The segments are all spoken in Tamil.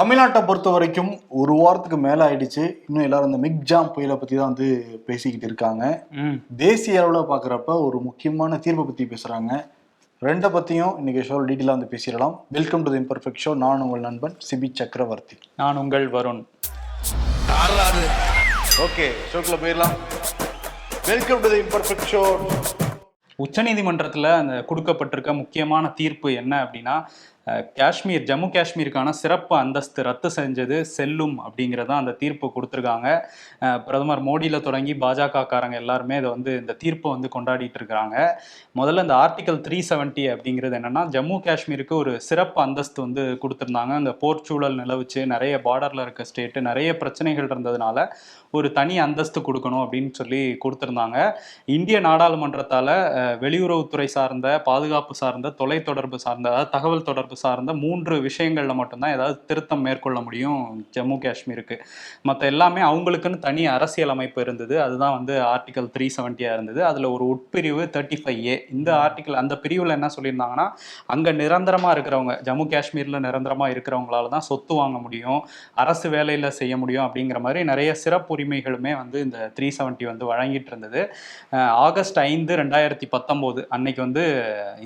தமிழ்நாட்டை பொறுத்த வரைக்கும் ஒரு வாரத்துக்கு மேல ஆயிடுச்சு. இன்னும் எல்லாரும் இந்த மிக் ஜாம் புயலை பத்தி தான் வந்து பேசிக்கிட்டு இருக்காங்க. ம். தேசிய அளவில் பார்க்குறப்ப ஒரு முக்கியமான தீர்ப்பை பத்தி பேசுறாங்க. ரெண்டை பத்தியும் இன்னைக்கு ஷோ டீட்டெயிலாக வந்து பேசிடலாம். Welcome to the imperfect show நான் உங்கள் நண்பன் சிபி சக்கரவர்த்தி. நான் உங்கள் வருண். ஓகே ஷோக்குள்ள போயிடலாம். Welcome to the imperfect show உச்சநீதிமன்றத்தில் அந்த கொடுக்கப்பட்டிருக்க முக்கியமான தீர்ப்பு என்ன அப்படின்னா காஷ்மீர் ஜம்மு காஷ்மீருக்கான சிறப்பு அந்தஸ்து ரத்து செஞ்சது செல்லும் அப்படிங்கிறதான் அந்த தீர்ப்பு கொடுத்துருக்காங்க. பிரதமர் மோடியில் தொடங்கி பாஜக காரங்க எல்லாருமே இதை வந்து இந்த தீர்ப்பை வந்து கொண்டாடிட்டு இருக்கிறாங்க. முதல்ல இந்த ஆர்டிகல் த்ரீ செவன்ட்டி அப்படிங்கிறது என்னன்னா ஜம்மு காஷ்மீருக்கு ஒரு சிறப்பு அந்தஸ்து வந்து கொடுத்துருந்தாங்க. அங்கே போர்ச்சூழல் நிலவுச்சு நிறைய பார்டரில் இருக்க ஸ்டேட்டு நிறைய பிரச்சனைகள் இருந்ததுனால ஒரு தனி அந்தஸ்து கொடுக்கணும் அப்படின்னு சொல்லி கொடுத்துருந்தாங்க. இந்திய நாடாளுமன்றத்தால் வெளியுறவுத்துறை சார்ந்த பாதுகாப்பு சார்ந்த தொலைத்தொடர்பு சார்ந்த அதாவது தகவல் தொடர்பு சார்ந்த மூன்று விஷயங்களில் மட்டும்தான் ஏதாவது திருத்தம் மேற்கொள்ள முடியும் ஜம்மு காஷ்மீருக்கு. மற்ற எல்லாமே அவங்களுக்குன்னு தனி அரசியல் அமைப்பு இருந்தது. அதுதான் வந்து ஆர்டிகல் த்ரீ செவன்ட்டியாக இருந்தது. அதில் ஒரு உட்பிரிவு தேர்ட்டி ஃபைவ் ஏ இந்த ஆர்டிகல் அந்த பிரிவில் என்ன சொல்லியிருந்தாங்கன்னா அங்கே நிரந்தரமாக இருக்கிறவங்க ஜம்மு காஷ்மீரில் நிரந்தரமாக இருக்கிறவங்களால தான் சொத்து வாங்க முடியும் அரசு வேலையில் செய்ய முடியும் அப்படிங்கிற மாதிரி நிறைய சிறப்பு உரிமைகளுமே வந்து இந்த த்ரீ செவன்ட்டி வந்து வழங்கிட்டு இருந்தது. ஆகஸ்ட் ஐந்து ரெண்டாயிரத்தி பத்தொம்போது அன்னைக்கு வந்து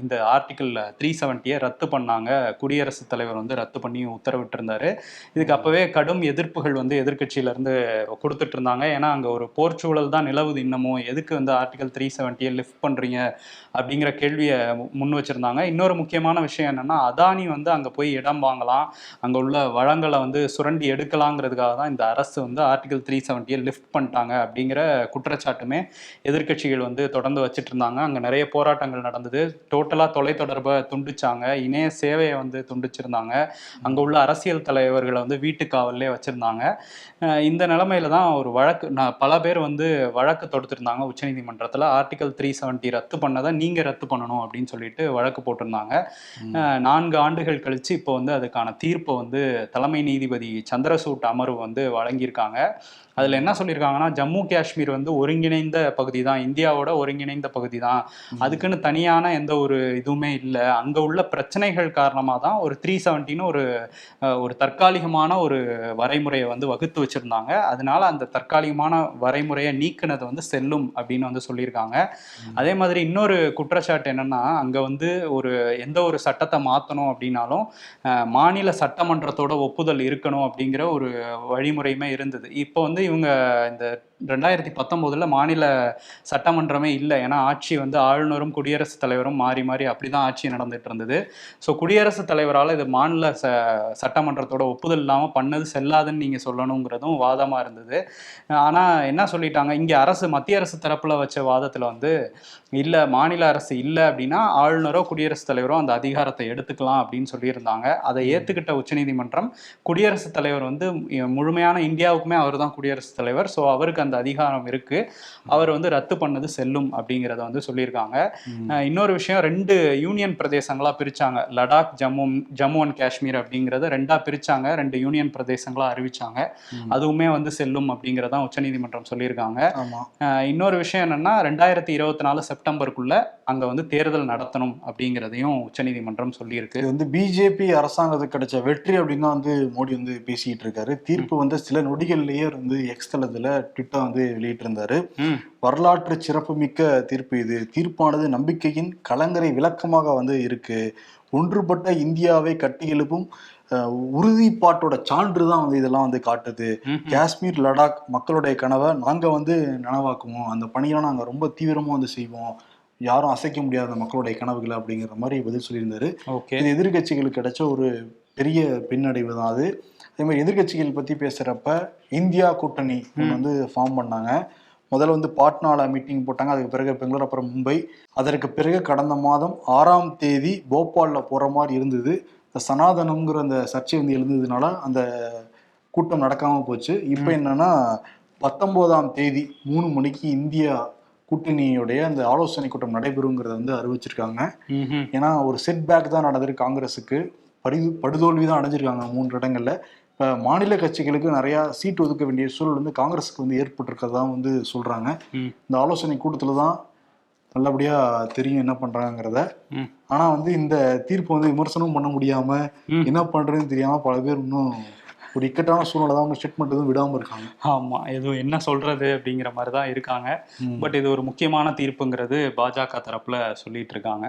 இந்த ஆர்டிக்கிள் த்ரீ செவன்ட்டியை ரத்து பண்ணாங்க. குடியரசுத் தலைவர் வந்து ரத்து பண்ணி உத்தரவிட்டிருந்தாரு. இதுக்கு அப்போவே கடும் எதிர்ப்புகள் வந்து எதிர்கட்சியிலேருந்து கொடுத்துட்டு இருந்தாங்க ஏன்னா அங்கே ஒரு போர்ச்சூழல் தான் நிலவுது இன்னமும் எதுக்கு வந்து ஆர்டிகல் த்ரீ செவன்ட்டியை லிஃப்ட் பண்ணுறீங்க அப்படிங்கிற கேள்வியை முன் வச்சிருந்தாங்க. இன்னொரு முக்கியமான விஷயம் என்னென்னா அதானி வந்து அங்கே போய் இடம் வாங்கலாம். அங்கே உள்ள வளங்களை வந்து சுரண்டி எடுக்கலாங்கிறதுக்காக தான் இந்த அரசு வந்து ஆர்டிகல் த்ரீ செவன்ட்டியை லிஃப்ட் பண்ணிட்டாங்க அப்படிங்கிற குற்றச்சாட்டுமே எதிர்க்கட்சிகள் வந்து தொடர்ந்து வச்சுட்டு இருந்தாங்க அங்கே நிறைய போராட்டங்கள் நடந்தது. டோட்டலாக தொலைத்தொடர்பை துண்டிச்சாங்க. இணைய சேவையை வந்து துண்டிச்சிருந்தாங்க. அங்கே உள்ள அரசியல் தலைவர்களை வந்து வீட்டு காவல்லே வச்சிருந்தாங்க. இந்த நிலமையில தான் ஒரு வழக்கு நான் பல பேர் வந்து வழக்கு தொடுத்திருந்தாங்க உச்சநீதிமன்றத்தில். ஆர்டிகல் த்ரீ செவன்ட்டி ரத்து பண்ணதை நீங்கள் ரத்து பண்ணணும் அப்படின்னு சொல்லிட்டு வழக்கு போட்டிருந்தாங்க. நான்கு ஆண்டுகள் கழிச்சு இப்போ வந்து அதுக்கான தீர்ப்பை வந்து தலைமை நீதிபதி சந்திரசூட் அமர்வு வந்து வழங்கியிருக்காங்க. அதில் என்ன சொல்லியிருக்காங்கன்னா ஜம்மு காஷ்மீர் வந்து ஒருங்கிணைந்த பகுதி தான் இந்தியாவோட ஒருங்கிணைந்த பகுதி தான் அதுக்குன்னு தனியான எந்த ஒரு இதுவுமே இல்லை. அங்கே உள்ள பிரச்சனைகள் காரணமாக தான் ஒரு த்ரீ செவன்ட்டின்னு ஒரு ஒரு தற்காலிகமான ஒரு வரைமுறையை வந்து வகுத்து வச்சுருந்தாங்க. அதனால அந்த தற்காலிகமான வரைமுறையை நீக்கினது வந்து செல்லும் அப்படின்னு வந்து சொல்லியிருக்காங்க. அதே மாதிரி இன்னொரு குற்றச்சாட்டு என்னன்னா அங்கே வந்து ஒரு எந்த ஒரு சட்டத்தை மாற்றணும் அப்படின்னாலும் மாநில சட்டமன்றத்தோட ஒப்புதல் இருக்கணும் அப்படிங்கிற ஒரு வழிமுறையுமே இருந்தது. இப்போ வந்து இவங்க இந்த ரெண்டாயிரத்தி பத்தொம்போதில் மாநில சட்டமன்றமே இல்லை. ஏன்னா ஆட்சி வந்து ஆளுநரும் குடியரசுத் தலைவரும் மாறி மாறி அப்படி தான் ஆட்சி நடந்துட்டு இருந்தது. ஸோ குடியரசுத் தலைவரால் இது மாநில ச சட்டமன்றத்தோட ஒப்புதல் இல்லாமல் பண்ணது செல்லாதுன்னு நீங்கள் சொல்லணுங்கிறதும் வாதமாக இருந்தது. ஆனால் என்ன சொல்லிட்டாங்க? இங்கே அரசு மத்திய அரசு தரப்பில் வச்ச வாதத்தில் வந்து இல்லை மாநில அரசு இல்லை அப்படின்னா ஆளுநரோ குடியரசுத் தலைவரோ அந்த அதிகாரத்தை எடுத்துக்கலாம் அப்படின்னு சொல்லியிருந்தாங்க. அதை ஏற்றுக்கிட்ட உச்சநீதிமன்றம் குடியரசுத் தலைவர் வந்து முழுமையான இந்தியாவுக்குமே அவர் தான் குடியரசுத் தலைவர். ஸோ அவருக்கு அந்த அதிகாரம் இருக்கு. அவர் வந்து ரத்து பண்ணது செல்லும் அப்படிங்கிறத வந்து சொல்லியிருக்காங்க. இன்னொரு விஷயம் ரெண்டு யூனியன் பிரதேசங்களா பிரிச்சாங்க. லடாக் ஜம்மு ஜம்மு அண்ட் காஷ்மீர் அப்படிங்கிறத ரெண்டா பிரிச்சாங்க. ரெண்டு யூனியன் பிரதேசங்களா அறிவிச்சாங்க. அதுவுமே வந்து செல்லும் அப்படிங்கிறதான் உச்சநீதிமன்றம் சொல்லியிருக்காங்க. இன்னொரு விஷயம் என்னன்னா ரெண்டாயிரத்தி இருபத்தி நாலு செப்டம்பருக்குள்ள அங்க வந்து தேர்தல் நடத்தணும் அப்படிங்கிறதையும் உச்சநீதிமன்றம் சொல்லியிருக்கு. இது வந்து பிஜேபி அரசாங்கத்துக்கு கிடைச்ச வெற்றி அப்படின்னு வந்து மோடி வந்து பேசிக்கிட்டு இருக்காரு. தீர்ப்பு வந்து சில நொடிகள்லயே வந்து எக்ஸ் தளத்துல ட்விட்டர் வந்து வெளியிட்டிருந்தாரு. வரலாற்று சிறப்புமிக்க தீர்ப்பு இது. தீர்ப்பானது நம்பிக்கையின் கலங்கரை விளக்கமாக வந்து இருக்கு. ஒன்றுபட்ட இந்தியாவை கட்டி எழுப்பும் அஹ், உறுதிப்பாட்டோட சான்று தான் வந்து இதெல்லாம் வந்து காட்டுது. காஷ்மீர் லடாக் மக்களுடைய கனவை நாங்க வந்து நனவாக்குவோம். அந்த பணியெல்லாம் நாங்க ரொம்ப தீவிரமா வந்து செய்வோம். யாரும் அசைக்க முடியாத மக்களுடைய கனவுகளை அப்படிங்கிற மாதிரி பதில் சொல்லியிருந்தாரு. இது எதிர்கட்சிகளுக்கு கிடைச்ச ஒரு பெரிய பின்னடைவு தான் அது. அதே மாதிரி எதிர்கட்சிகள் பத்தி பேசுறப்ப இந்தியா கூட்டணி வந்து ஃபார்ம் பண்ணாங்க. முதல்ல வந்து பாட்னால மீட்டிங் போட்டாங்க. அதுக்கு பிறகு பெங்களூர் அப்புறம் மும்பை. அதற்கு பிறகு கடந்த மாதம் ஆறாம் தேதி போபால்ல போற மாதிரி இருந்தது. இந்த சனாதனம்ங்கிற அந்த சர்ச்சை வந்து எழுந்ததுனால அந்த கூட்டம் நடக்காம போச்சு. இப்போ என்னன்னா பத்தொன்பதாம் தேதி மூணு மணிக்கு இந்தியா கூட்டணியுடைய அந்த ஆலோசனை கூட்டம் நடைபெறுங்கிறத வந்து அறிவிச்சிருக்காங்க. ஏன்னா ஒரு செட் பேக் தான் நடந்திருக்கு காங்கிரஸுக்கு படி படுதோல்வி தான் அடைஞ்சிருக்காங்க மூன்று இடங்கள்ல இப்போ மாநில கட்சிகளுக்கு நிறையா சீட் ஒதுக்க வேண்டிய சூழல் வந்து காங்கிரஸுக்கு வந்து ஏற்பட்டிருக்கறதா வந்து சொல்றாங்க ம். இந்த ஆலோசனை கூட்டத்தில் தான் நல்லபடியா தெரியும் என்ன பண்றாங்கிறத ம். ஆனா வந்து இந்த தீர்ப்பு வந்து விமர்சனம் பண்ண முடியாம ம். என்ன பண்றதுன்னு தெரியாம பல பேர் இன்னும் ஒரு இக்கட்டான சூழ்நிலை தான் அவங்க ஸ்டேட்மெண்ட் எதுவும் விடாம இருக்காங்க ஆமா எதுவும் என்ன சொல்றது அப்படிங்கிற மாதிரி தான் இருக்காங்க. பட் இது ஒரு முக்கியமான தீர்ப்புங்கிறது பாஜக தரப்புல சொல்லிட்டு இருக்காங்க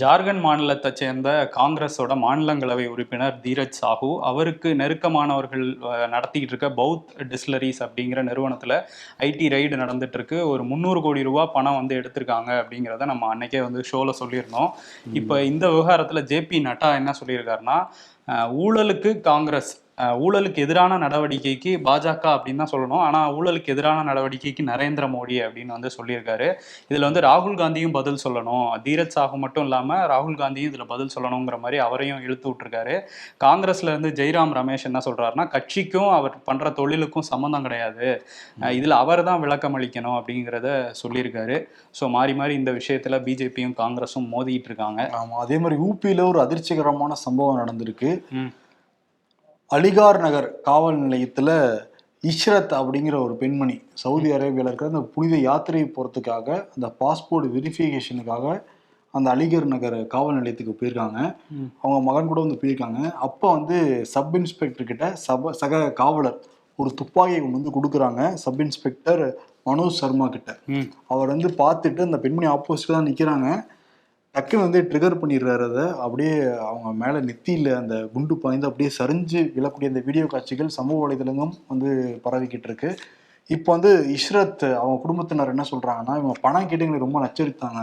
ஜார்க்கண்ட் மாநிலத்தை சேர்ந்த காங்கிரஸோட மாநிலங்களவை உறுப்பினர் தீரஜ் சாஹூ அவருக்கு நெருக்கமானவர்கள் நடத்திக்கிட்டு இருக்க பௌத் டிஸ்லரிஸ் அப்படிங்கிற நிறுவனத்துல ஐடி ரைடு நடந்துட்டு இருக்கு ஒரு முந்நூறு கோடி ரூபாய் பணம் வந்து எடுத்திருக்காங்க அப்படிங்கிறத நம்ம அன்னைக்கே வந்து ஷோல சொல்லியிருந்தோம். இப்போ இந்த விவகாரத்துல ஜேபி நட்டா என்ன சொல்லியிருக்காருன்னா ஊழலுக்கு காங்கிரஸ் ஊழலுக்கு எதிரான நடவடிக்கைக்கு பாஜக அப்படின்னு தான் சொல்லணும். ஆனா ஊழலுக்கு எதிரான நடவடிக்கைக்கு நரேந்திர மோடி அப்படின்னு வந்து சொல்லியிருக்காரு. இதுல வந்து ராகுல் காந்தியும் பதில் சொல்லணும். தீரஜ் சாஹூ மட்டும் இல்லாம ராகுல் காந்தியும் இதுல பதில் சொல்லணுங்கிற மாதிரி அவரையும் இழுத்து விட்டுருக்காரு. காங்கிரஸ்ல இருந்து ஜெய்ராம் ரமேஷ் என்ன சொல்றாருன்னா கட்சிக்கும் அவர் பண்ற தொழிலுக்கும் சம்மந்தம் கிடையாது. இதுல அவர் தான் விளக்கம் அளிக்கணும் அப்படிங்கிறத சொல்லியிருக்காரு. ஸோ மாறி மாறி இந்த விஷயத்துல பிஜேபியும் காங்கிரஸும் மோதிட்டு இருக்காங்க. ஆமா அதே மாதிரி ஊபியில ஒரு அதிர்ச்சிகரமான சம்பவம் நடந்திருக்கு. அலிகார் நகர் காவல் நிலையத்துல இஷ்ரத் அப்படிங்கிற ஒரு பெண்மணி சவுதி அரேபியால இருக்கிற அந்த புனித யாத்திரை போறதுக்காக அந்த பாஸ்போர்ட் வெரிஃபிகேஷனுக்காக அந்த அலிகர் நகர் காவல் நிலையத்துக்கு போயிருக்காங்க. அவங்க மகன் கூட வந்து போயிருக்காங்க. அப்போ வந்து சப் இன்ஸ்பெக்டர் கிட்ட சப சக காவலர் ஒரு துப்பாக்கியை கொண்டு வந்து கொடுக்குறாங்க. சப் இன்ஸ்பெக்டர் மனோஜ் சர்மா கிட்ட. அவர் வந்து பார்த்துட்டு அந்த பெண்மணி ஆப்போசிட்ல தான் நிக்கிறாங்க. டக்குன்னு வந்து ட்ரிகர் பண்ணிடுறாரு அதை. அப்படியே அவங்க மேலே நெத்தியில் அந்த குண்டு பாய்ந்து அப்படியே சரிஞ்சு விழக்கூடிய அந்த வீடியோ காட்சிகள் சமூக வலைதளங்கும் வந்து பரவிக்கிட்டு இருக்கு. இப்போ வந்து இஷ்ரத் அவங்க குடும்பத்தினர் என்ன சொல்கிறாங்கன்னா இவங்க பணம் கேட்டு எங்களுக்கு ரொம்ப நச்சரித்தாங்க.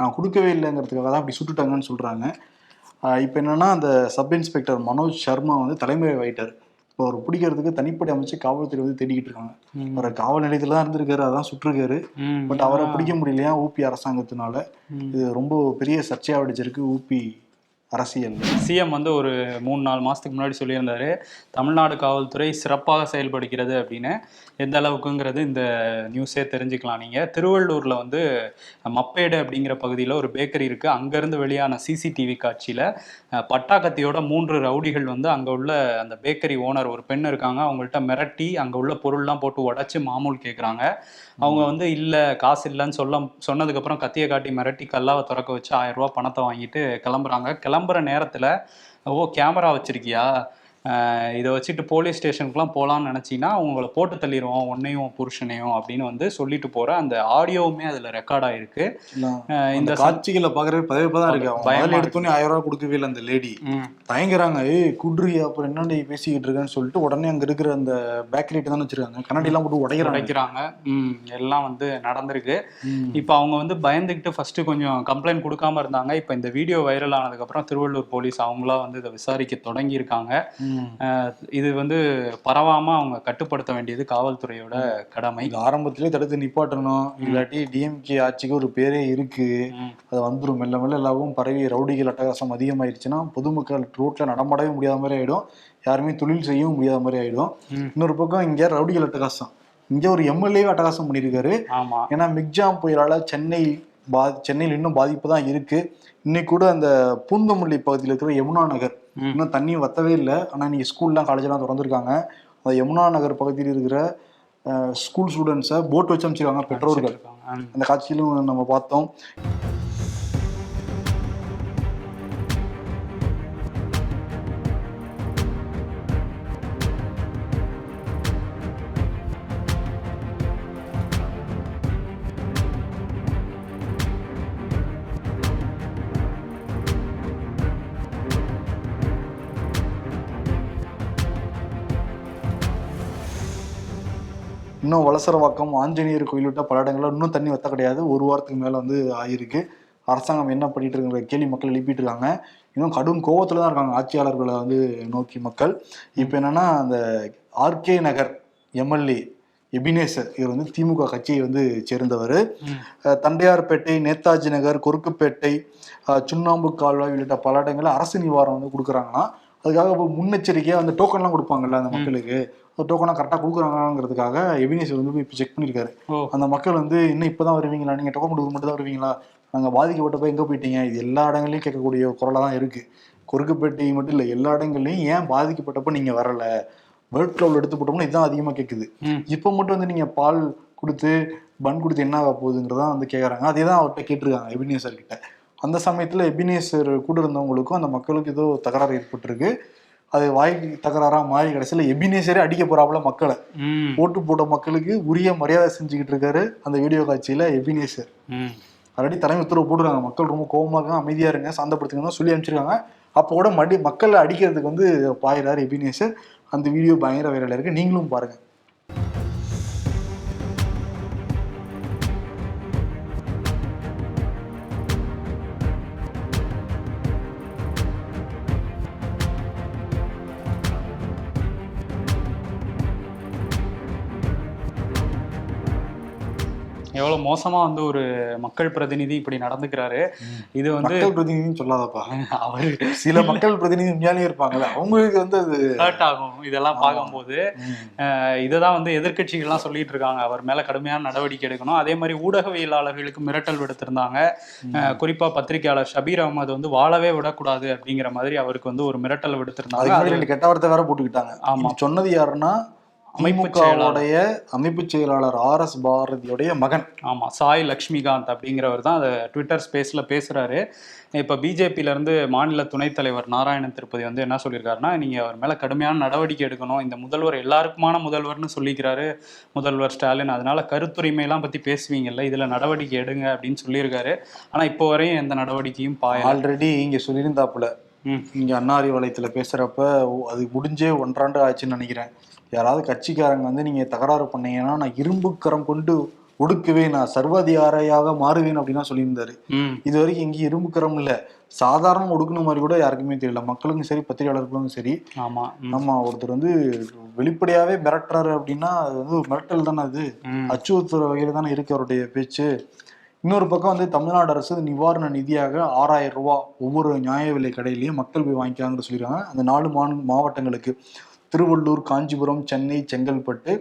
நான் கொடுக்கவே இல்லைங்கிறதுக்காக தான் அப்படி சுட்டுட்டாங்கன்னு சொல்கிறாங்க இப்போ என்னென்னா அந்த சப் இன்ஸ்பெக்டர் மனோஜ் சர்மா வந்து தலைமை ஆயிட்டார் இப்போ அவர் பிடிக்கிறதுக்கு தனிப்படை அமைச்சு காவல்துறை வந்து தேடிக்கிட்டு இருக்காங்க. அவர் காவல் நிலையத்துல தான் இருந்திருக்காரு அதான் சுட்டிருக்காரு ம். பட் அவரை பிடிக்க முடியலையா ஊபி அரசாங்கத்தினால. இது ரொம்ப பெரிய சர்ச்சையா வெடிச்சிருக்கு ஊபி அரசியல். சிஎம் வந்து ஒரு மூணு நாலு மாசத்துக்கு முன்னாடி சொல்லியிருந்தாரு தமிழ்நாடு காவல்துறை சிறப்பாக செயல்படுகிறது அப்படின்னு. எந்த அளவுக்குங்கிறது இந்த நியூஸே தெரிஞ்சுக்கலாம் நீங்க. திருவள்ளூர்ல வந்து மப்பேடு அப்படிங்கிற பகுதியில் ஒரு பேக்கரி இருக்கு. அங்கிருந்து வெளியான சிசிடிவி காட்சியில பட்டாக்கத்தியோட மூன்று ரவுடிகள் வந்து அங்க உள்ள அந்த பேக்கரி ஓனர் ஒரு பெண் இருக்காங்க. அவங்கள்ட்ட மிரட்டி அங்க உள்ள பொருள்லாம் போட்டு உடைச்சு மாமூல் கேக்குறாங்க. அவங்க வந்து இல்ல காசு இல்லைன்னு சொல்ல சொன்னதுக்கப்புறம் கத்தியை காட்டி மிரட்டி கல்லாவை திறக்க வச்சு ஆயிரம் ரூபாய் பணத்தை வாங்கிட்டு கிளம்புறாங்க. கிளம்புற நேரத்துல ஓ கேமரா வச்சிருக்கியா? இதை வச்சுட்டு போலீஸ் ஸ்டேஷனுக்குலாம் போகலான்னு நினச்சிங்கன்னா அவங்கள போட்டு தள்ளிடுவோம் உன்னையும் புருஷனையும் அப்படின்னு வந்து சொல்லிட்டு போற அந்த ஆடியோவுமே அதுல ரெக்கார்ட் ஆயிருக்கு. அஹ் இந்த காட்சிகளை பாக்குறது பதவிப்பா தான் இருக்கு. இருக்கு. எடுத்தோன்னே ஆயிரம் ரூபாய் கொடுக்கவே இல்லை அந்த லேடி தயங்குறாங்க ஏய் குட்ரி அப்புறம் என்னடி பேசிக்கிட்டு இருக்கேன்னு சொல்லிட்டு உடனே அங்க இருக்கிற அந்த பேக்கரி தானே வச்சிருக்காங்க. கண்ணாடி எல்லாம் போட்டு உடைக்கிறாங்க. உடைக்கிறாங்க. எல்லாம் வந்து நடந்திருக்கு. இப்போ அவங்க வந்து பயந்துக்கிட்டு ஃபர்ஸ்ட் கொஞ்சம் கம்ப்ளைண்ட் கொடுக்காம இருந்தாங்க. இப்போ இந்த வீடியோ வைரல் ஆனதுக்கப்புறம் திருவள்ளூர் போலீஸ் அவங்களா வந்து இதை விசாரிக்க தொடங்கியிருக்காங்க. இது வந்து பரவாம அவங்க கட்டுப்படுத்த வேண்டியது காவல்துறையோட கடமை. இது ஆரம்பத்திலே தடுத்து நிப்பாட்டணும். இல்லாட்டி டிஎம்கே ஆட்சிக்கு ஒரு பேரே இருக்கு. அது வந்துடும் மெல்ல மெல்ல எல்லாவும் பரவி ரவுடிகள் அட்டகாசம் அதிகமாயிருச்சுன்னா பொதுமக்கள் ரோட்ல நடமாடவே முடியாத மாதிரி ஆயிடும். யாருமே தொழில் செய்யவும் முடியாத மாதிரி ஆயிடும். இன்னொரு பக்கம் இங்க ரவுடிகள் அட்டகாசம். இங்க ஒரு எம்எல்ஏ அட்டகாசம் பண்ணியிருக்காரு. ஆமா. ஏன்னா மிக்ஜாம் புயலால சென்னை பா சென்னையில் இன்னும் பாதிப்பு தான் இருக்கு. இன்னைக்கு கூட அந்த பூந்தமல்லி பகுதியில் இருக்கிற யமுனா நகர். இன்னும் தண்ணி வத்தவே இல்லை. ஆனால் இன்னைக்கு ஸ்கூல்லாம் காலேஜெல்லாம் திறந்துருக்காங்க. அந்த யமுனா நகர் பகுதியில் இருக்கிற ஸ்கூல் ஸ்டூடெண்ட்ஸை போட் வச்சு அமைச்சிருக்காங்க பெற்றோர்கள். அந்த காட்சியிலும் நம்ம பார்த்தோம். இன்னும் வலசரவாக்கம் ஆஞ்சநேயர் கோயில் விட்ட பல இடங்கள்ல இன்னும் தண்ணி வத்த கிடையாது. ஒரு வாரத்துக்கு மேல வந்து ஆயிருக்கு. அரசாங்கம் என்ன பண்ணிட்டு இருக்குங்கிற கேள்வி மக்கள் எழுப்பிட்டு இருக்காங்க இன்னும் கடும் கோவத்துல தான் இருக்காங்க ஆட்சியாளர்களை வந்து நோக்கி மக்கள். இப்போ என்னன்னா அந்த ஆர்கே நகர் எம்எல்ஏ எபினேசர் இவர் வந்து திமுக கட்சியை வந்து சேர்ந்தவர். தண்டையார்பேட்டை நேதாஜி நகர் கொருக்குப்பேட்டை சுண்ணாம்பு கால்வாய் உள்ளிட்ட பல இடங்கள்ல அரசு நிவாரணம் வந்து கொடுக்குறாங்கன்னா அதுக்காக இப்போ முன்னெச்சரிக்கையா அந்த டோக்கன்லாம் கொடுப்பாங்கல்ல அந்த மக்களுக்கு. டோக்கனாக கரெக்டாக கொடுக்குறாங்கிறதுக்காக எபினேசர் வந்து இப்போ செக் பண்ணியிருக்காரு. அந்த மக்கள் வந்து இன்னும் இப்பதான் வருவீங்களா? நீங்க டோக்கன் கொடுக்க மட்டும் தான் வருவீங்களா? நாங்க பாதிக்கப்பட்டப்ப எங்க போயிட்டீங்க? இது எல்லா இடங்கள்லயும் கேட்கக்கூடிய குரலா தான் இருக்கு. குறுக்குப்பேட்டை மட்டும் இல்ல எல்லா இடங்கள்லயும் ஏன் பாதிக்கப்பட்டப்ப நீங்க வரல? வேர்ல்ட் கிளவுல எடுத்து போட்டோம்னா இதுதான் அதிகமா கேக்குது. ம். இப்போ மட்டும் வந்து நீங்க பால் கொடுத்து பன் கொடுத்து என்ன ஆக போகுதுங்கிறதான் வந்து கேட்குறாங்க அதே தான் அவர்கிட்ட கேட்டிருக்காங்க எபினேசர் கிட்ட. அந்த சமயத்தில் எபினேசர் கூட இருந்தவங்களுக்கும் அந்த மக்களுக்கு ஏதோ தகராறு ஏற்பட்டிருக்கு. அது வாய்க்கு தகராறா மாறி கடைசியில் எபினேசரே அடிக்க போறாப்புல மக்களை. ஓட்டு போட்ட மக்களுக்கு உரிய மரியாதை செஞ்சுக்கிட்டு இருக்காரு அந்த வீடியோ காட்சியில எபினேசர். ஆல்ரெடி தலைமை உத்தரவு போட்டுருக்காங்க. மக்கள் ரொம்ப கோவமா இருக்காங்க அமைதியா இருங்க சாந்தப்படுத்துங்கன்னு சொல்லி அனுப்பிச்சிருக்காங்க. அப்போ கூட மடி மக்களை அடிக்கிறதுக்கு வந்து பாயிறாரு எபினேசர். அந்த வீடியோ பயங்கர வைரல் இருக்கு நீங்களும் பாருங்க. எவ்வளவு மோசமா வந்து ஒரு மக்கள் பிரதிநிதி இப்படி நடந்துக்கிறாரு. இது வந்து மக்கள் பிரதிநிதின்னு சொல்லாதப்பா. அவரு சில மக்கள் பிரதிநிதி உண்மையாலே இருப்பாங்கல்ல. அவங்களுக்கு வந்து அது ஹர்ட் ஆகும். இதெல்லாம் பார்க்கும்போது இதுதான் வந்து எதிர்க்கட்சிகள்லாம் சொல்லிட்டு இருக்காங்க. அவர் மேல கடுமையான நடவடிக்கை எடுக்கணும். அதே மாதிரி ஊடகவியலாளர்களுக்கு மிரட்டல் விடுத்திருந்தாங்க. குறிப்பா பத்திரிகையாளர் ஷபீர் அகமது வந்து வாழவே விடக்கூடாது அப்படிங்கிற மாதிரி அவருக்கு வந்து ஒரு மிரட்டல் விடுத்திருந்தாங்க. ரெண்டு கெட்ட வார்த்தை வேற போட்டுக்கிட்டாங்க. ஆமா. சொன்னது யாருன்னா அமைப்புச் திமுகவுடைய அமைப்பு செயலாளர். ஆர் எஸ் பாரதியுடைய மகன். ஆமா சாய் லக்ஷ்மிகாந்த் அப்படிங்கிறவர் தான் அதை ட்விட்டர் ஸ்பேஸ்ல பேசுறாரு. இப்ப பிஜேபியில இருந்து மாநில துணைத் தலைவர் நாராயணன் திருப்பதி வந்து என்ன சொல்லியிருக்காருன்னா நீங்க அவர் மேல கடுமையான நடவடிக்கை எடுக்கணும். இந்த முதல்வர் எல்லாருக்குமான முதல்வர்னு சொல்லிக்கிறாரு. முதல்வர் ஸ்டாலின். அதனால கருத்துரிமை எல்லாம் பத்தி பேசுவீங்கல்ல. இதுல நடவடிக்கை எடுங்க அப்படின்னு சொல்லியிருக்காரு. ஆனா இப்போ வரையும் எந்த நடவடிக்கையும் பாயல. ஆல்ரெடி இங்க சொல்லியிருந்தாப்புல. இங்க அன்னாரி வளையத்துல பேசுறப்ப ஓ, அது முடிஞ்சே ஒன்றாண்டு ஆச்சுன்னு நினைக்கிறேன். யாராவது கட்சிக்காரங்க வந்து நீங்க தகராறு பண்ணீங்கன்னா நான் இரும்பு கரம் கொண்டு ஒடுக்குவேன் நான் சர்வாதிகாரியாக மாறுவேன் அப்படின்னு சொல்லியிருந்தாரு. இது வரைக்கும் எங்கேயும் இரும்பு கரம் இல்ல. சாதாரண ஒடுக்குன மாதிரி கூட யாருக்குமே தெரியல. மக்களுக்கும் சரி பத்திரிகையாளர்களுக்கும் சரி. ஆமா ம், ஆமா ஒருத்தர் வந்து வெளிப்படையாவே மிரட்டுறாரு அப்படின்னா அது வந்து மிரட்டல் தானே அது. அச்சுறுத்துற வகையில தானே இருக்கு அவருடைய பேச்சு. இன்னொரு பக்கம் வந்து தமிழ்நாடு அரசு நிவாரண நிதியாக ஆறாயிரம் ரூபாய் ஒவ்வொரு நியாய விலை கடையிலையும் மக்கள் போய் வாங்கிக்காங்கன்னு சொல்லியிருக்காங்க. அந்த நாலு மாவட்டங்களுக்கு. திருவள்ளூர் காஞ்சிபுரம் சென்னை செங்கல்பட்டு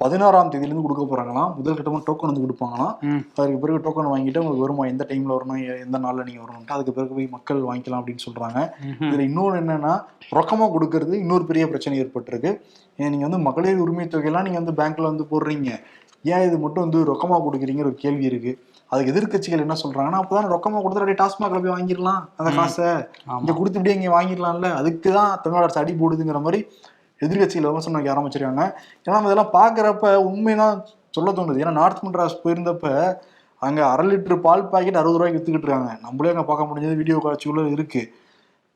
பதினாறாம் தேதியிலேருந்து கொடுக்க போறாங்களாம். முதல் கட்டமாக டோக்கன் வந்து கொடுப்பாங்களாம். அதுக்கு பிறகு டோக்கன் வாங்கிட்டு உங்களுக்கு வருமா? எந்த டைம்ல வரணும்? எந்த நாள்ல நீங்க வரணும்ட்டு அதுக்கு பிறகு போய் மக்கள் வாங்கிக்கலாம் அப்படின்னு சொல்றாங்க. ம்ஹும். இதுல இன்னொன்று என்னன்னா ரொக்கமா கொடுக்கறது இன்னொரு பெரிய பிரச்சனை ஏற்பட்டிருக்கு. ஏன் நீங்க வந்து மகளிர் உரிமை தொகையெல்லாம் நீங்க வந்து பேங்க்ல வந்து போடுறீங்க. ஏன் இது மட்டும் வந்து ரொக்கமா கொடுக்குறீங்கிற ஒரு கேள்வி இருக்கு. அதுக்கு எதிர்க்கட்சிகள் என்ன சொல்றாங்கன்னா அப்பதான் ரொக்கமா கொடுத்து அப்படியே டாஸ்மாக்ல போய் வாங்கிடலாம் அந்த காசை. இங்க கொடுத்து இப்படியே இங்க வாங்கிடலாம்ல. அதுக்கு தான் தமிழ்நாடு அரசு அடி போடுதுங்கிற மாதிரி எதிர்க்கட்சிகள் விமர்சனம் வைக்க ஆரம்பிச்சிருக்காங்க. ஏன்னா நம்ம இதெல்லாம் பாக்குறப்ப உண்மைதான் சொல்ல தோணுது. ஏன்னா நார்த் மெட்ராஸ் போயிருந்தப்ப அங்கே அரை லிட்டர் பால் பாக்கெட் அறுபது ரூபாய்க்கு வித்துக்கிட்டு இருக்காங்க. நம்மளே அங்கே பார்க்க முடிஞ்சது. வீடியோ காட்சி உள்ள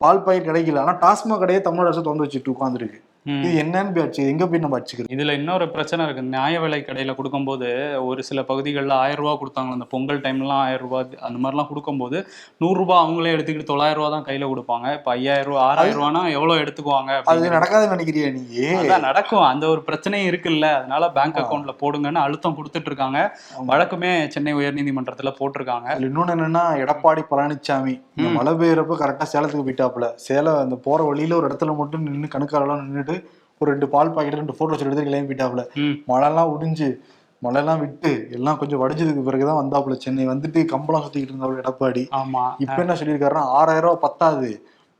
பால் பாக்கெட் கிடைக்கல. ஆனால் டாஸ்மாக் கடையே தமிழ்நாடு அரசு திறந்து வச்சுட்டு உட்காந்துருக்கு இது என்னன்னு போய் எங்க போய் நம்ம அடிச்சுக்கிறது? இதுல இன்னொரு பிரச்சனை இருக்கு. நியாய விலை கடையில கொடுக்கும்போது ஒரு சில பகுதிகளில் ஆயிரம் ரூபாய் கொடுத்தாங்க அந்த பொங்கல் டைம்லாம் ஆயிரம் ரூபாய் அந்த மாதிரிலாம் கொடுக்கும்போது நூறு ரூபாய் அவங்களே எடுத்துக்கிட்டு தொள்ளாயிரம் ரூபாய் தான் கையில கொடுப்பாங்க. இப்ப ஐயாயிரம் ரூபாய் ஆறாயிரம் ரூபானா எவ்வளவு எடுத்துக்குவாங்க அது. நடக்காதுன்னு நினைக்கிறியா நீ? அதான் நடக்கும். அந்த ஒரு பிரச்சனையும் இருக்குல்ல. அதனால பேங்க் அக்கவுண்ட்ல போடுங்கன்னு அழுத்தம் கொடுத்துட்டு இருக்காங்க. வழக்குமே சென்னை உயர்நீதிமன்றத்துல போட்டிருக்காங்க. அதுல இன்னொன்னு என்னன்னா எடப்பாடி பழனிசாமி. மழை பெய்யறப்ப கரெக்டா சேலத்துக்கு போயிட்டாப்புல. சேலம் அந்த போற வழியில ஒரு இடத்துல மட்டும் நின்று கணுக்காரெல்லாம் நின்றுட்டு ஒரு ரெண்டு பால் பாக்கெட் ரெண்டு போட்டோ எடுத்து கிளம்பி போயிட்டாப்புல. ம். மழைலாம் உடிஞ்சு மழைலாம் விட்டு எல்லாம் கொஞ்சம் வடிஞ்சதுக்கு பிறகுதான் வந்தாப்புல. சென்னை வந்துட்டு கம்பளம் சுத்திக்கிட்டு இருந்தாப்புல எடப்பாடி. ஆமா. இப்ப என்ன சொல்லியிருக்காருன்னா ஆறாயிரம் ரூபாய் பத்தாது.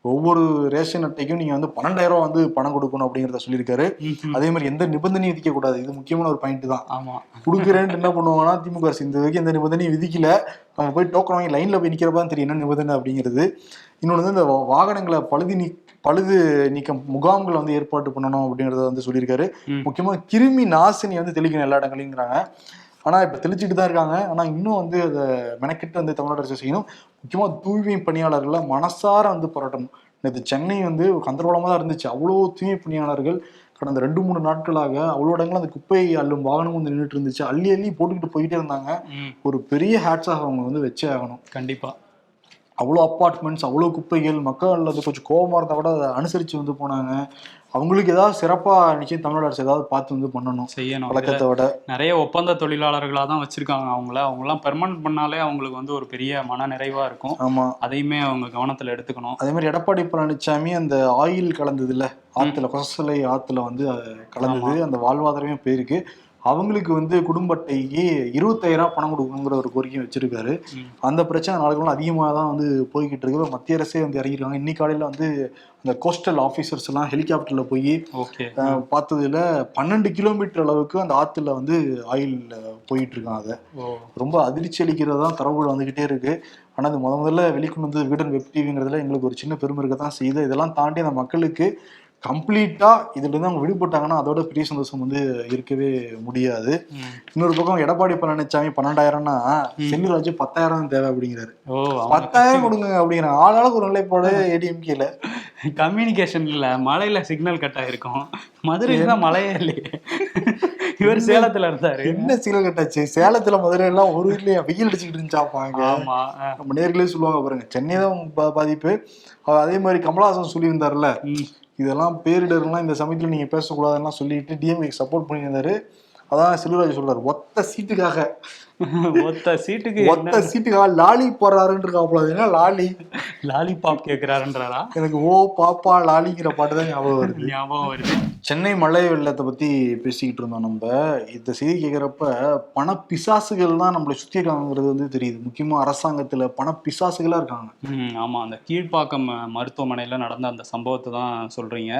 ஒவ்வொரு ரேஷன் அட்டைக்கும் நீங்க வந்து பன்னெண்டாயிரம் ரூபாய் வந்து பணம் கொடுக்கணும் அப்படிங்கிறத சொல்லியிருக்காரு. அதே மாதிரி எந்த நிபந்தனையும் விதிக்க கூடாது இது முக்கியமான ஒரு பாயிண்ட் தான். ஆமா. கொடுக்குறேன்ட்டு என்ன பண்ணுவாங்கன்னா திமுக அரசு இந்த வரைக்கும் எந்த நிபந்தனையும் விதிக்கல. நம்ம போய் டோக்கன் வாங்கி லைன்ல போய் நிக்கிறப்ப தான் தெரியும் என்ன நிபந்தனை அப்படிங்கிறது. இன்னொன்று வந்து இந்த வாகனங்களை பழுது பழுது நீக்கம் முகாம்களை வந்து ஏற்பாடு பண்ணணும் அப்படிங்கறத வந்து சொல்லியிருக்காரு. முக்கியமா கிருமி நாசினி வந்து தெளிக்கணும் எல்லா இடங்களையுங்கிறாங்க ஆனா இப்ப தெளிச்சுட்டு தான் இருக்காங்க. ஆனா இன்னும் வந்து அதை மெனக்கிட்டு வந்து தமிழ்நாடு அரசு செய்யணும். முக்கியமா தூய்மை பணியாளர்களை மனசார வந்து போராட்டணும். நேற்று சென்னை வந்து கந்தரவளமாக தான் இருந்துச்சு. அவ்வளோ தூய்மை பணியாளர்கள் கடந்த ரெண்டு மூணு நாட்களாக அவ்வளோ இடங்கள் அந்த குப்பை அள்ளும் வாகனம் வந்து நின்றுட்டு இருந்துச்சு. அள்ளி அள்ளி போட்டுக்கிட்டு போயிட்டே இருந்தாங்க. ஒரு பெரிய ஹேட்ஸாக அவங்க வந்து வச்சே ஆகணும். கண்டிப்பா. அவ்வளோ அப்பார்ட்மெண்ட்ஸ் அவ்வளோ குப்பைகள் மக்கள் அது கொஞ்சம் கோபமாக இருந்தால் கூட அதை அனுசரித்து வந்து போனாங்க. அவங்களுக்கு ஏதாவது சிறப்பாக நிச்சயம் தமிழ்நாடு அரசு ஏதாவது பார்த்து வந்து பண்ணணும். செய்யணும். வழக்கத்தை விட. நிறைய ஒப்பந்த தொழிலாளர்களாக தான் வச்சிருக்காங்க அவங்கள. அவங்களாம் பெர்மனன்ட் பண்ணாலே அவங்களுக்கு வந்து ஒரு பெரிய மன நிறைவா இருக்கும். ஆமாம் அதையுமே அவங்க கவனத்துல எடுத்துக்கணும். அதே மாதிரி எடப்பாடி பழனிசாமி அந்த ஆயில் கலந்தது இல்ல ஆத்துல கொசலை ஆத்துல வந்து கலந்தது. அந்த வாழ்வாதாரமே போயிருக்கு. அவங்களுக்கு வந்து குடும்ப அட்டைக்கு இருபத்தாயிரம் பணம் கொடுக்கணுங்கிற ஒரு கோரிக்கை வச்சிருக்காரு. அந்த பிரச்சனை நாளுக்கு அதிகமாக தான் வந்து போய்கிட்டு இருக்கு. மத்திய அரசே வந்து இறங்கிருக்காங்க. இன்னைக்கு காலையில வந்து அந்த கோஸ்டல் ஆஃபீஸர்ஸ் எல்லாம் ஹெலிகாப்டர்ல போய் பார்த்ததுல பன்னெண்டு கிலோமீட்டர் அளவுக்கு அந்த ஆத்துல வந்து ஆயில் போயிட்டு இருக்காங்க ரொம்ப அதிர்ச்சி அளிக்கிறதா தரவுகள் வந்துகிட்டே இருக்கு. ஆனா அது முத முதல்ல வெளிக்கொண்டு வந்தது வீடன் வெப் டிவிங்கிறதுல எங்களுக்கு ஒரு சின்ன பெருமை இருக்க தான் செய்யுது. இதெல்லாம் தாண்டி அந்த மக்களுக்கு கம்ப்ளீட்டா இதுல இருந்து அவங்க விடுபட்டாங்கன்னா அதோட பெரிய சந்தோஷம் வந்து இருக்கவே முடியாது. இன்னொரு பக்கம் எடப்பாடி பழனிசாமி பன்னெண்டாயிரம்னா செல்லூராஜ் பத்தாயிரம் தேவை அப்படிங்கிறாரு. பத்தாயிரம் கொடுங்க அப்படிங்கிற ஆளாளுக்கு ஒரு நிலைப்பாடு ஏடிஎம்கேல கம்யூனிகேஷன் இல்ல. மலையில சிக்னல் கட் ஆயிருக்கும். மதுரையில தான் மழையே இல்லையே. இவர் சேலத்துல இருந்தாரு. என்ன சீலை கட்டாச்சு சேலத்துல மதுரை எல்லாம் ஒரு வீட்லயே வெயில் அடிச்சுக்கிட்டு இருந்துச்சாப்பாங்க ஆமா. நம்ம நேர்களே சொல்லுவாங்க பாருங்க. சென்னை தான் பாதிப்பு. அதே மாதிரி கமலஹாசன் சொல்லியிருந்தாருல்ல. ம். இதெல்லாம் பேரிடர்லாம் இந்த சமயத்துல நீங்க பேசக்கூடாதுலாம் சொல்லிட்டு டிஎம்கே சப்போர்ட் பண்ணியிருந்தாரு. அதான் செல்வராஜ் சொல்றாரு ஒத்த சீட்டுக்காக. ஒத்த சீட்டுக்கு ஒத்த சீட்டுக்காக லாலி போறாருன்னு இருக்காப்புல அது என்ன லாலி. லாலிபாப் கேக்குறாருன்றாரா? எனக்கு ஓ பாப்பா லாலிங்கிற பாட்டு தான் ஞாபகம் வருது. ஞாபகம் வருது. சென்னை மழை வெள்ளத்தை பத்தி பேசிக்கிட்டு இருந்தோம் நம்ம. இந்த செய்தி கேட்குறப்ப பண பிசாசுகள் தான் நம்மளை சுத்தி இருக்காங்கிறது வந்து தெரியுது. முக்கியமா அரசாங்கத்துல பண பிசாசுகளா இருக்காங்க ஆமாம் அந்த கீழ்ப்பாக்கம் மருத்துவமனையில் நடந்த அந்த சம்பவத்தை தான் சொல்கிறீங்க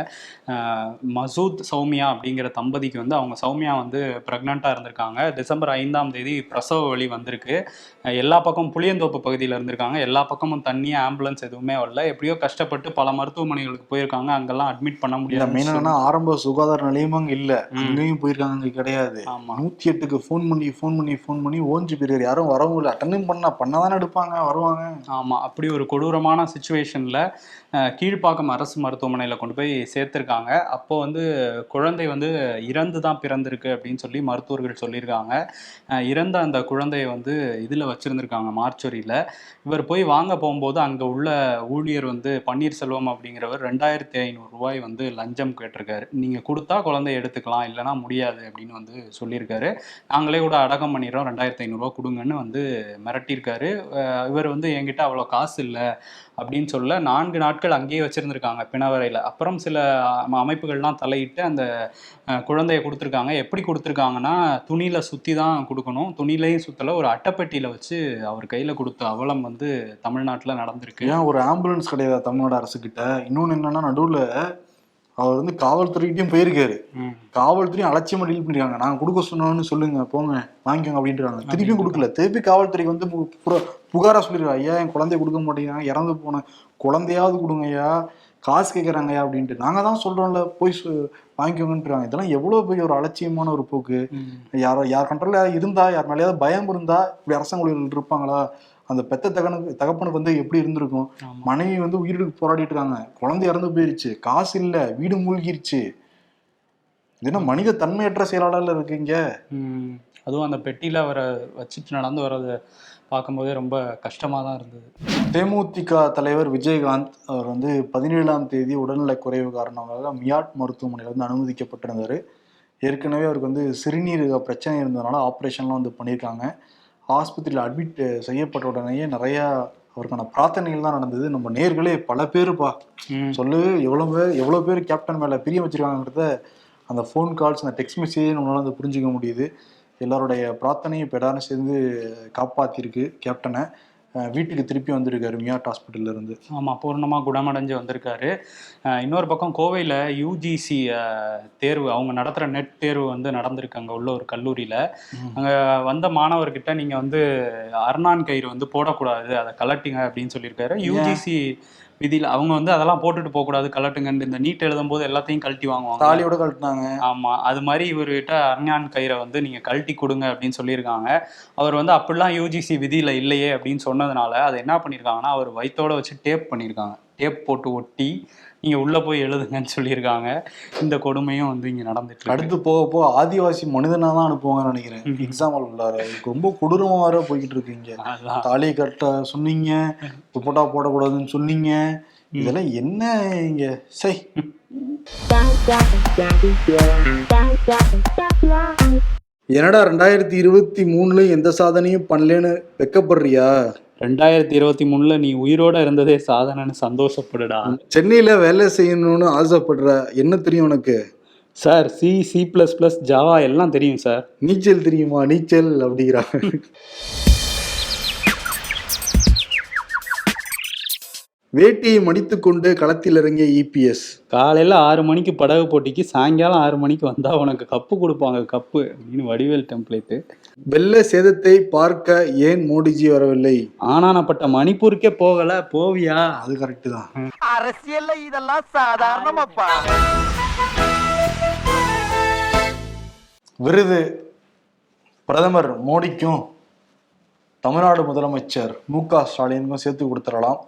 மசூத் சௌமியா அப்படிங்கிற தம்பதிக்கு வந்து அவங்க சௌமியா வந்து ப்ரெக்னெண்ட்டாக இருந்திருக்காங்க. டிசம்பர் ஐந்தாம் தேதி பிரசவ வழி வந்திருக்கு. எல்லா பக்கம் புளியந்தோப்பு பகுதியில் இருந்திருக்காங்க. எல்லா பக்கமும் தண்ணி ஆம்புலன்ஸ் எதுவுமே வரல. எப்படியோ கஷ்டப்பட்டு பல மருத்துவமனைகளுக்கு போயிருக்காங்க. அங்கெல்லாம் அட்மிட் பண்ண இல்ல முடியாது மெயின் என்னன்னா ஆரம்ப சுகாதார நிலையமும் அங்க இல்ல. அங்கேயும் போயிருக்காங்க அங்க கிடையாது. நூத்தி எட்டுக்கு ஃபோன் பண்ணி ஃபோன் பண்ணி ஃபோன் பண்ணி ஓஞ்சு போயிருக்காரு. யாரும் வரவும் இல்லை. அட்டனும் பண்ண பண்ணதானே எடுப்பாங்க வருவாங்க. ஆமாம் அப்படி ஒரு கொடூரமான சுச்சுவேஷனில் கீழ்ப்பாக்கம் அரசு மருத்துவமனையில் கொண்டு போய் சேர்த்துருக்காங்க. அப்போ வந்து குழந்தை வந்து இறந்து தான் பிறந்திருக்கு அப்படின்னு சொல்லி மருத்துவர்கள் சொல்லியிருக்காங்க. இறந்த அந்த குழந்தையை வந்து இதில் வச்சுருந்துருக்காங்க மார்ச்சுரியில். இவர் போய் வாங்க போகும்போது அங்கே உள்ள ஊழியர் வந்து பன்னீர்செல்வம் அப்படிங்கிறவர் ரெண்டாயிரத்தி ஐநூறு ரூபாய் வந்து லஞ்சம் கேட்டிருக்காரு. நீங்கள் கொடுத்தா குழந்தைய எடுத்துக்கலாம் இல்லைனா முடியாது அப்படின்னு வந்து சொல்லியிருக்காரு. நாங்களே கூட அடக்கம் பண்ணிடுறோம். ரெண்டாயிரத்தி ஐநூறுரூவா கொடுங்கன்னு வந்து மிரட்டியிருக்காரு. இவர் வந்து என்கிட்ட அவ்வளோ காசு இல்லை அப்படின்னு சொல்ல நான்கு நாட்கள் அங்கேயே வச்சுருந்துருக்காங்க பிணவரையில். அப்புறம் சில அமைப்புகள்லாம் தலையிட்டு அந்த குழந்தைய கொடுத்துருக்காங்க. எப்படி கொடுத்துருக்காங்கன்னா துணியில் சுற்றி தான் கொடுக்கணும். துணிலையும் சுற்றல ஒரு அட்டைப்பெட்டியில் வச்சு அவர் கையில் கொடுத்த அவலம் வந்து தமிழ்நாட்டில் நடந்திருக்கு. ஏன் ஒரு ஆம்புலன்ஸ் கிடையாது தமிழ்நாடு அரசுக்கிட்ட இன்னொன்று என்னென்னா நடுவில் அவர் வந்து காவல்துறைகிட்டயும் போயிருக்காரு. காவல்துறையும் அலட்சியமா டீல் பண்ணிருக்காங்க. நாங்க கொடுக்க சொன்னோம்னு சொல்லுங்க போங்க வாங்கிக்கோங்க அப்படின்றாங்க திருப்பியும் கொடுக்கல. திருப்பி காவல்துறைக்கு வந்து புகாரா சொல்லிருக்காங்க ஐயா என் குழந்தைய கொடுக்க மாட்டேங்கிறாங்க. இறந்து போன குழந்தையாவது கொடுங்க ஐயா. காசு கேட்கறாங்க ஐயா அப்படின்ட்டு. நாங்க தான் சொல்றோம்ல போய் வாங்கிக்கோங்கன்றாங்க இதெல்லாம் எவ்வளவு பெரிய ஒரு அலட்சியமான ஒரு போக்கு. யாரோ யார் கண்ட்ரோல்ல இருந்தா யார் மேலேயாவது பயம் இருந்தா இப்படி அரசாங்க ஊழியர்கள் இருப்பாங்களா? அந்த பெத்த தகனுக்கு தகப்பனுக்கு வந்து எப்படி இருந்திருக்கும். மனைவி வந்து உயிருக்கு போராடிட்டு இருக்காங்க. குழந்தை இறந்து போயிருச்சு. காசு இல்ல. வீடு மூழ்கிருச்சு. இது என்ன மனித தன்மையற்ற செயலாளர்ல இருக்கீங்க. அதுவும் அந்த பெட்டியில அவரை வச்சுட்டு நடந்து வர்றதை பார்க்கும்போதே ரொம்ப கஷ்டமா தான் இருந்தது. தேமுதிக தலைவர் விஜயகாந்த் அவர் வந்து பதினேழாம் தேதி உடல்நலக் குறைவு காரணமாக மியாட் மருத்துவமனையில் வந்து அனுமதிக்கப்பட்டிருந்தார். ஏற்கனவே அவருக்கு வந்து சிறுநீரக பிரச்சனை இருந்ததுனால ஆப்ரேஷன்லாம் வந்து பண்ணியிருக்காங்க ஆஸ்பத்திரியில் அட்மிட் செய்யப்பட்ட உடனேயே நிறையா அவருக்கான பிரார்த்தனைகள் தான் நடந்தது. நம்ம நேர்களே பல பேருப்பா. சொல்லு எவ்வளோ பேர் எவ்வளோ பேர் கேப்டன் மேலே பிரியம் வச்சிருக்காங்கிறத அந்த ஃபோன் கால்ஸ் அந்த டெக்ஸ்ட் மெசேஜ் நம்மளால வந்து புரிஞ்சுக்க முடியுது. எல்லாருடைய பிரார்த்தனையும் இப்போ எல்லாரும் சேர்ந்து காப்பாற்றிருக்கு கேப்டனை வீட்டுக்கு திருப்பி வந்திருக்காரு மியாட் ஹாஸ்பிட்டல்ல இருந்து. ஆமாம் பூர்ணமாக குணமடைஞ்சு வந்திருக்காரு. இன்னொரு பக்கம் கோவையில் யூஜிசி தேர்வு அவங்க நடத்துகிற நெட் தேர்வு வந்து நடந்திருக்கு அங்கே உள்ள ஒரு கல்லூரியில். அங்கே வந்த மாணவர்கிட்ட நீங்கள் வந்து அர்னான் கயிறு வந்து போடக்கூடாது அதை கலட்டுங்க அப்படின்னு சொல்லியிருக்காரு. யூஜிசி விதியில் அவங்க வந்து அதெல்லாம் போட்டுட்டு போகக்கூடாது. கலட்டுங்கன்னு இந்த நீட் எழுதும் போது எல்லாத்தையும் கழட்டி வாங்குவாங்க. தாலியோட கழட்டினாங்க. ஆமா. அது மாதிரி இவர்கிட்ட அர்ஞான் கயிறை வந்து நீங்க கழட்டி கொடுங்க அப்படின்னு சொல்லியிருக்காங்க. அவர் வந்து அப்படிலாம் யூஜிசி விதியில இல்லையே அப்படின்னு சொன்னதுனால அதை என்ன பண்ணியிருக்காங்கன்னா அவர் வயித்தோட வச்சு டேப் பண்ணியிருக்காங்க. டேப் போட்டு ஒட்டி நீங்க உள்ள போய் எழுதுங்கன்னு சொல்லியிருக்காங்க. இந்த கொடுமையும் வந்து இங்க நடந்துட்டு அடுத்து போக போக ஆதிவாசி மனிதனா தான் அனுப்புவாங்கன்னு நினைக்கிறேன். எக்ஸாம்பிள் உள்ளார. ரொம்ப கொடூரமா வேற போய்கிட்டு இருக்கீங்க தாலி கட்ட சொன்னீங்க துப்பட்டா போடக்கூடாதுன்னு சொன்னீங்க. இதெல்லாம் என்ன இங்க? சை. என்னடா ரெண்டாயிரத்தி இருபத்தி மூணுல எந்த சாதனையும் பண்ணலன்னு வெக்கப்படுறியா? ரெண்டாயிரத்தி இருபத்தி மூணுல நீ உயிரோட இருந்ததே சாதனைன்னு சந்தோஷப்படுடா. சென்னையில வேலை செய்யணும்னு ஆசைப்படுற என்ன தெரியும் உனக்கு? Sir C C plus plus Java எல்லாம் தெரியும் சார். நீச்சல் தெரியுமா? நீச்சல் அப்படிங்கிறாங்க வேட்டியை மடித்துக்கொண்டு களத்தில் இறங்கிய E இபிஎஸ் காலையில் ஆறு மணிக்கு படகு போட்டிக்கு சாயங்காலம் ஆறு மணிக்கு வந்தால் உனக்கு கப்பு கொடுப்பாங்க கப்பு அப்படின்னு வடிவேல் டெம்ப்ளேட்டு வெள்ள சேதத்தை பார்க்க ஏன் மோடிஜி வரவில்லை? ஆனானப்பட்ட மணிப்பூருக்கே போகலை போவியா? அது கரெக்டு தான். அரசியல்ல இதெல்லாம் சாதாரணமாப்பா. விருது பிரதமர் மோடிக்கும் தமிழ்நாடு முதலமைச்சர் மு க ஸ்டாலினுக்கும் சேர்த்து கொடுத்துடலாம்.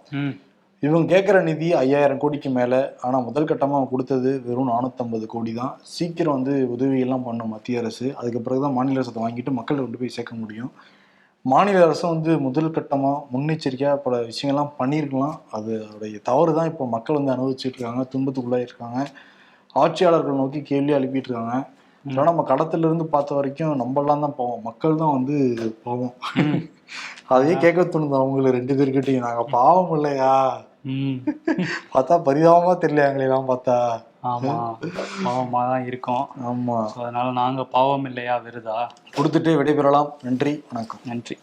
இவங்க கேட்குற நிதி ஐயாயிரம் கோடிக்கு மேலே ஆனால் முதல் கட்டமாக கொடுத்தது வெறும் நானூற்றம்பது கோடி தான். சீக்கிரம் வந்து உதவியெல்லாம் பண்ணும் மத்திய அரசு. அதுக்கு பிறகு தான் மாநில அரசை வாங்கிட்டு மக்கள் கொண்டு போய் சேர்க்க முடியும். மாநில அரசும் வந்து முதல் கட்டமாக முன்னெச்சரிக்கையாக பல விஷயங்கள்லாம் பண்ணியிருக்கலாம். அது அதோடைய தவறு தான் இப்போ மக்கள் வந்து அனுபவிச்சுட்டு இருக்காங்க துன்பத்துக்குள்ளே இருக்காங்க. ஆட்சியாளர்கள் நோக்கி கேள்வி எழுப்பிட்டு இருக்காங்க ஆனால் நம்ம கடத்துல இருந்து பார்த்த வரைக்கும் நம்மளாம் தான் பாவம். மக்கள் தான் வந்து பாவம். அதையே கேட்க தோணுது அவங்களுக்கு ரெண்டு பேர்கிட்டையும். நாங்க பாவம் இல்லையா? பார்த்தா பரிதாபமா தெரியல எங்களெல்லாம் பார்த்தா. ஆமாம் பாவமாக தான் இருக்கோம். ஆமா. அதனால நாங்கள் பாவம் இல்லையா விருதா கொடுத்துட்டு விடைபெறலாம். நன்றி வணக்கம். நன்றி.